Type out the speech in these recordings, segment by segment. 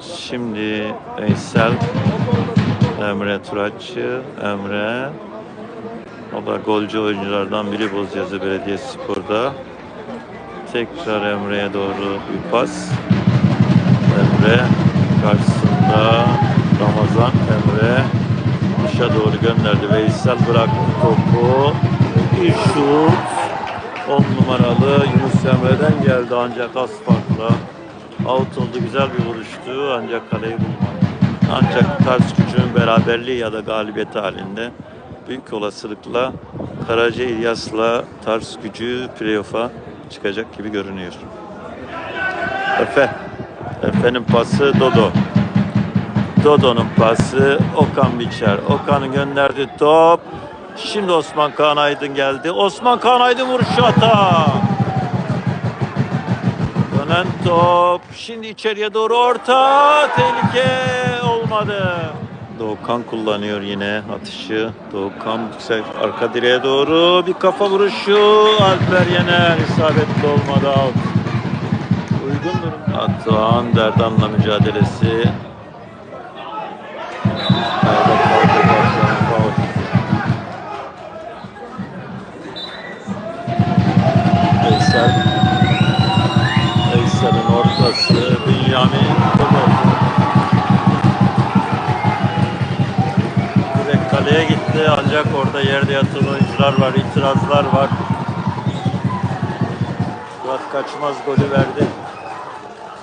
Şimdi Veysel, Emre Turaççı, Emre. O da golcü oyunculardan biri Bozyazı Belediyespor'da. Tekrar Emre'ye doğru bir pas. Emre karşısında Ramazan Emre dışa doğru gönderdi. Veysel bıraktı topu. Bir şut. 10 numaralı Yunus Emre'den geldi ancak az farkla. Out oldu. Güzel bir vuruştu ancak kaleyi bulmadı. Ancak ters gücünün beraberliği ya da galibiyeti halinde büyük olasılıkla Karaca İlyas'la ters gücü playoff'a çıkacak gibi görünüyor. Efe. Efe'nin pası Dodo. Dodo'nun pası Okan Biçer. Okan'ın gönderdiği top. Şimdi Osman Kaan Aydın geldi. Osman Kaan Aydın vuruşu hata. Dönen top. Şimdi içeriye doğru orta. Tehlike olmadı. Doğukan kullanıyor yine atışı. Doğukan yüksek arka direğe doğru bir kafa vuruşu. Alper Yener isabetli olmadı out. Uygun durum. Atan Derdan'la mücadelesi. Gitti ancak orada yerde yatan oyuncular var, itirazlar var. Murat Kaçmaz golü verdi.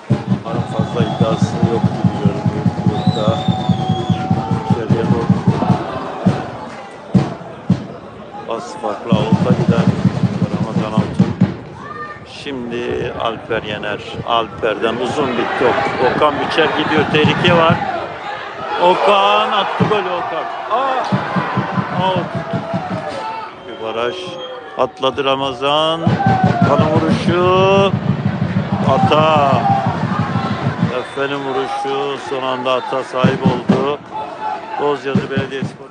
Umarım fazla iddiası yok gibi görünüyor. Burada içeriye doğru. Bas farklı avuta giden Ramazan Altun. Şimdi Alper Yener. Alper'den uzun bir top. Okan Biçer gidiyor. Tehlike var. Okan attı golü Okan. Aa! Out. Bir baraj. Atladı Ramazan. Kanı vuruşu. Ata. Efe'nin vuruşu son anda ata sahip oldu. Bozyazı Belediyespor.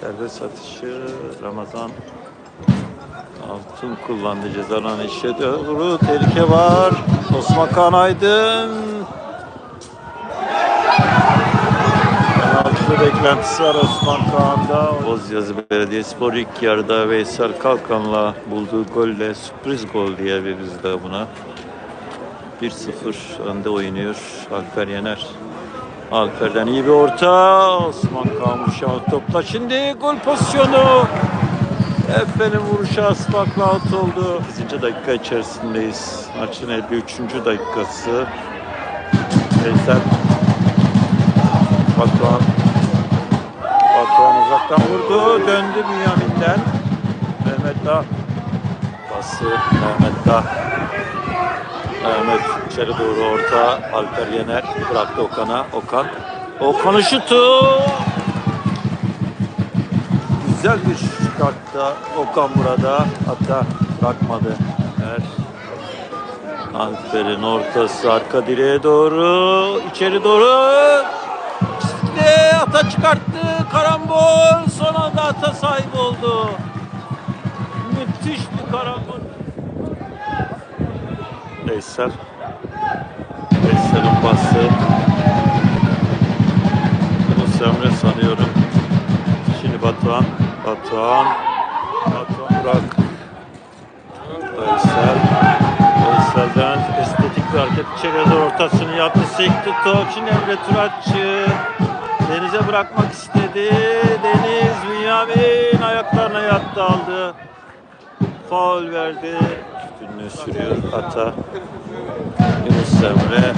Serbest atışı Ramazan Altın kullandı cezalan işe doğru tehlike var. Osman Kaan Penaltı beklentisi var Osman Kaan'da. Bozyazı Belediyespor ilk yarıda Veysel Kalkan'la bulduğu golle sürpriz gol diyebiliriz de buna. 1-0 önde oynuyor Alper Yener. Alper'den iyi bir orta. Osman Kaan Uşağı topla. Şimdi gol pozisyonu. Efe'nin vuruşu Asmak'la out oldu. 8. dakika içerisindeyiz. Maçın 53. dakikası. Veysel Batuhan uzaktan vurdu. Döndü Bünyamin'den. Mehmet Dağ pası Mehmet Dağ Mehmet içeri doğru orta Alper Yener bıraktı Okan'a. Okan Okan'ın şutu güzel bir çıkarttı Okan burada. Hatta bırakmadı. Evet. Alper'in ortası arka direğe doğru. içeri doğru. Çizgide ata çıkarttı. Karambol. Son anda ata sahip oldu. Müthiş bir karambol. Veysel. Veysel'in pası. Yunus Emre sanıyorum. Şimdi Batuhan. Batuhan. Batuhan Burak. Veysel. Veysel'den estetik bir hareket doğru ortasını yaptı. Sekti top. Şimdi Emre Turaççı. Deniz'e bırakmak istedi. Deniz Bünyamin ayaklarına yattı aldı. Faul verdi. Üstünlüğü sürüyor Ata. Yunus Emre.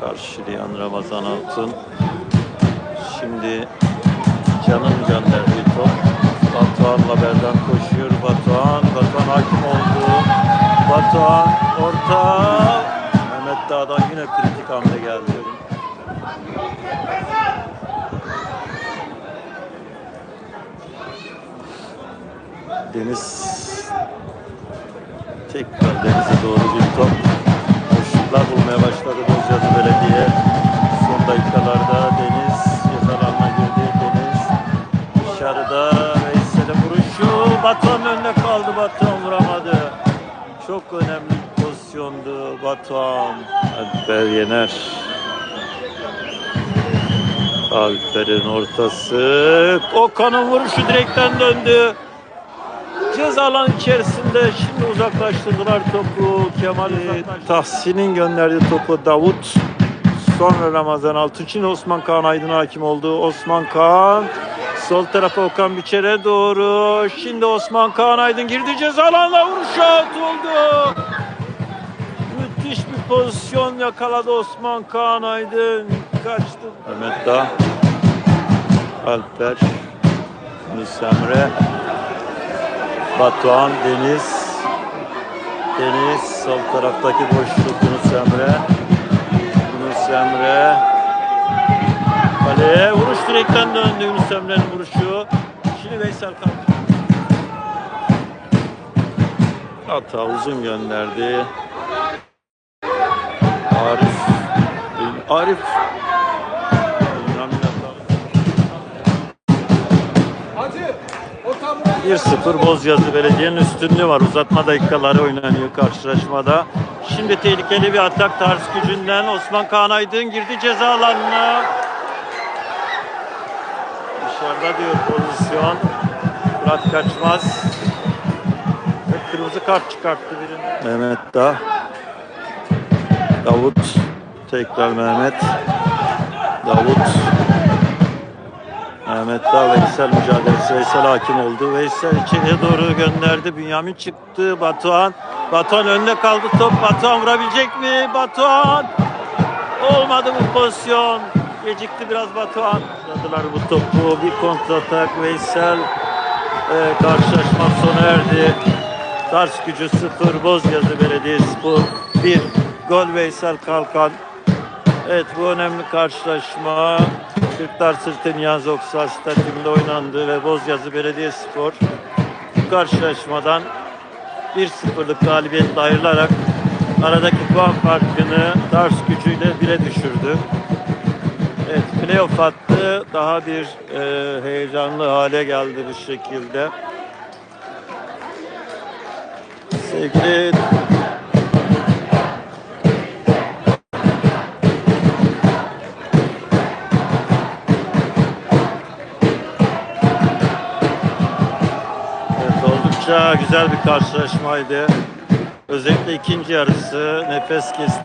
Karşılayan Ramazan Altın. Şimdi Can'ın gönderdiği top. Batuhan'la Berdan koşuyor. Batuhan, Batuhan hakim oldu. Batuhan orta. Deniz tekrar denize doğru bir top. Boşluklar bulmaya başladı Bozyazı Belediye. Son dakikalarda Deniz cezalarına girdi. Deniz dışarıda Veysel'e vuruşu. Batuhan önüne kaldı. Batuhan vuramadı. Çok önemli bir pozisyondu. Batuhan. Alper Yener. Alper'in ortası. Okan'ın vuruşu direkten döndü. Ceza alan içerisinde şimdi uzaklaştırdılar topu. Kemal Tahsin'in gönderdiği topu Davut. Sonra Ramazan Altunçin Osman Kaan Aydın hakim oldu. Osman Kaan sol tarafa Okan Biçer'e doğru. Şimdi Osman Kaan Aydın girdi ceza alanına vuruş out oldu. Müthiş bir pozisyon yakaladı Osman Kaan Aydın. Kaçtı. Mehmet Dağ. Alper. Yunus Emre. Batuhan Deniz. Deniz sol taraftaki boşluk Yunus Emre. Yunus Emre. Kaleye vuruş direkten döndü Yunus Emre'nin vuruşu. Şimdi Veysel kalktı. Ata uzun gönderdi. Arif. Arif. 1-0 Bozyazı Belediye'nin üstünlüğü var. Uzatma dakikaları oynanıyor karşılaşmada. Şimdi tehlikeli bir atak tarz gücünden Osman Kaan Aydın girdi ceza alanına. Dışarıda diyor pozisyon. Murat kaçmaz. Ve kırmızı kart çıkarttı birine. Mehmet Dağ. Davut. Tekrar Mehmet. Davut. Mehmet Dağ Veysel mücadelesi. Veysel hakim oldu. Veysel içeriye doğru gönderdi. Bünyamin çıktı. Batuhan. Batuhan önde kaldı top. Batuhan vurabilecek mi? Batuhan. Olmadı bu pozisyon. Gecikti biraz Batuhan. Vurdular bu topu. Bir kontratak. Veysel e, karşılaşma sona erdi. Tars gücü 0. Bozyazı Belediyespor 1. Gol Veysel Kalkan. Evet bu önemli karşılaşma Kırklar Sırtı Niyazi Oksal Stadyumunda oynandı ve Bozyazı Belediyespor bu karşılaşmadan 1-0'lık galibiyetle ayrılarak aradaki puan farkını Tars gücüyle bire düşürdü. Evet playoff hattı daha bir e, heyecanlı hale geldi bu şekilde. Sevgili güzel bir karşılaşmaydı. Özellikle ikinci yarısı nefes kesti.